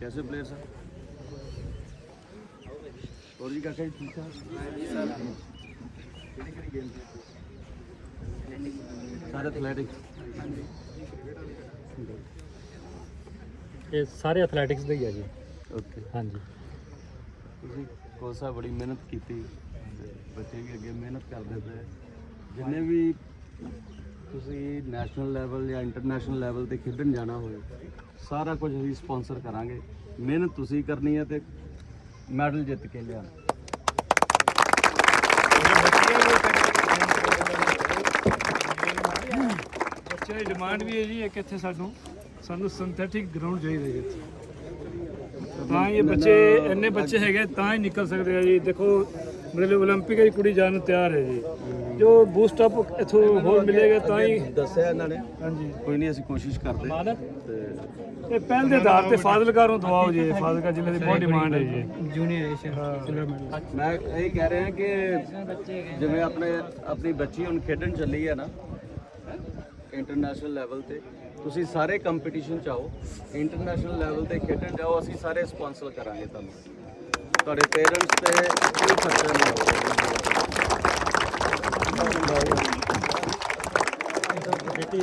कैसे player sir और जी काका जी ठीक ठाक ਕਿਹੜੀ ਕਿਹੜੀ ਗੇਮ ਸਾਰੇ ਐਥਲੈਟਿਕ ਇਹ ਸਾਰੇ ਐਥਲੈਟਿਕਸ ਦੇ ਹੀ ਆ ਜੀ ਓਕੇ ਹਾਂਜੀ ਤੁਸੀਂ ਕੋਸਾ ਬੜੀ ਮਿਹਨਤ ਕੀਤੀ ਤੇ ਬੱਚੇ ਵੀ ਅੱਗੇ ਮਿਹਨਤ ਕਰਦੇ ਪਏ ਜਿੰਨੇ ਵੀ ਤੁਸੀਂ ਨੈਸ਼ਨਲ ਲੈਵਲ ਜਾਂ ਇੰਟਰਨੈਸ਼ਨਲ ਲੈਵਲ ਤੇ ਖੇਡਣ ਜਾਣਾ ਹੋਵੇ ਸਾਰਾ ਕੁਝ ਅਸੀਂ ਸਪਾਂਸਰ ਕਰਾਂਗੇ ਮਿਹਨਤ ਤੁਸੀਂ ਕਰਨੀ ਹੈ ਤੇ ਮੈਡਲ ਜਿੱਤ ਕੇ ਲਿਆਉਣਾ ਬੱਚਿਆਂ ਦੀ ਡਿਮਾਂਡ ਵੀ ਹੈ ਜੀ ਇੱਕ ਇੱਥੇ ਸਾਨੂੰ ਸਾਨੂੰ ਸਿੰਥੈਟਿਕ ਗਰਾਊਂਡ ਚਾਹੀਦਾ ਜੀ ਇੱਥੇ ਤਾਂ ਹੀ ਇਹ ਬੱਚੇ ਇੰਨੇ ਬੱਚੇ ਹੈਗੇ ਤਾਂ ਹੀ ਨਿਕਲ ਸਕਦੇ ਆ ਜੀ ਦੇਖੋ ਮਤਲਬ 올림픽 ਦੀ ਕੁੜੀ ਜਾਣ ਨੂੰ ਤਿਆਰ ਹੈ ਜੀ ਜੋ ਬੂਸਟ ਅਪ ਇਥੋਂ ਹੋਰ ਮਿਲੇਗਾ ਤਾਂ ਹੀ ਦੱਸਿਆ ਇਹਨਾਂ ਨੇ। ਹਾਂਜੀ। ਕੋਈ ਨਹੀਂ ਅਸੀਂ ਕੋਸ਼ਿਸ਼ ਕਰਦੇ। ਤੇ ਇਹ ਪਹਿਲ ਦੇ ਆਧਾਰ ਤੇ ਫਾਜ਼ਿਲਕਾ ਨੂੰ ਦਵਾਓ ਜੀ। ਫਾਜ਼ਿਲਕਾ ਜ਼ਿਲ੍ਹੇ ਦੀ ਬਹੁਤ ਡਿਮਾਂਡ ਹੈ ਜੀ। ਜੂਨੀਅਰ ਏਸ਼ੀਅਨ ਮੈਂ ਇਹ ਕਹਿ ਰਿਹਾ ਕਿ ਜਿਵੇਂ ਆਪਣੇ ਆਪਣੀ ਬੱਚੀ ਹੁਣ ਖੇਡਣ ਚੱਲੀ ਹੈ ਨਾ ਇੰਟਰਨੈਸ਼ਨਲ ਲੈਵਲ ਤੇ ਤੁਸੀਂ ਸਾਰੇ ਕੰਪੀਟੀਸ਼ਨ ਚ ਆਓ। ਇੰਟਰਨੈਸ਼ਨਲ ਲੈਵਲ ਤੇ ਖੇਡਣ ਜਾਓ ਅਸੀਂ ਸਾਰੇ ਸਪਾਂਸਰ ਕਰਾਂਗੇ ਤੁਹਾਨੂੰ। ਤੁਹਾਡੇ ਪੇਰੈਂਟਸ ਤੇ ਕੋਈ ਖਰਚਾ ਨਹੀਂ ਹੋਵੇਗਾ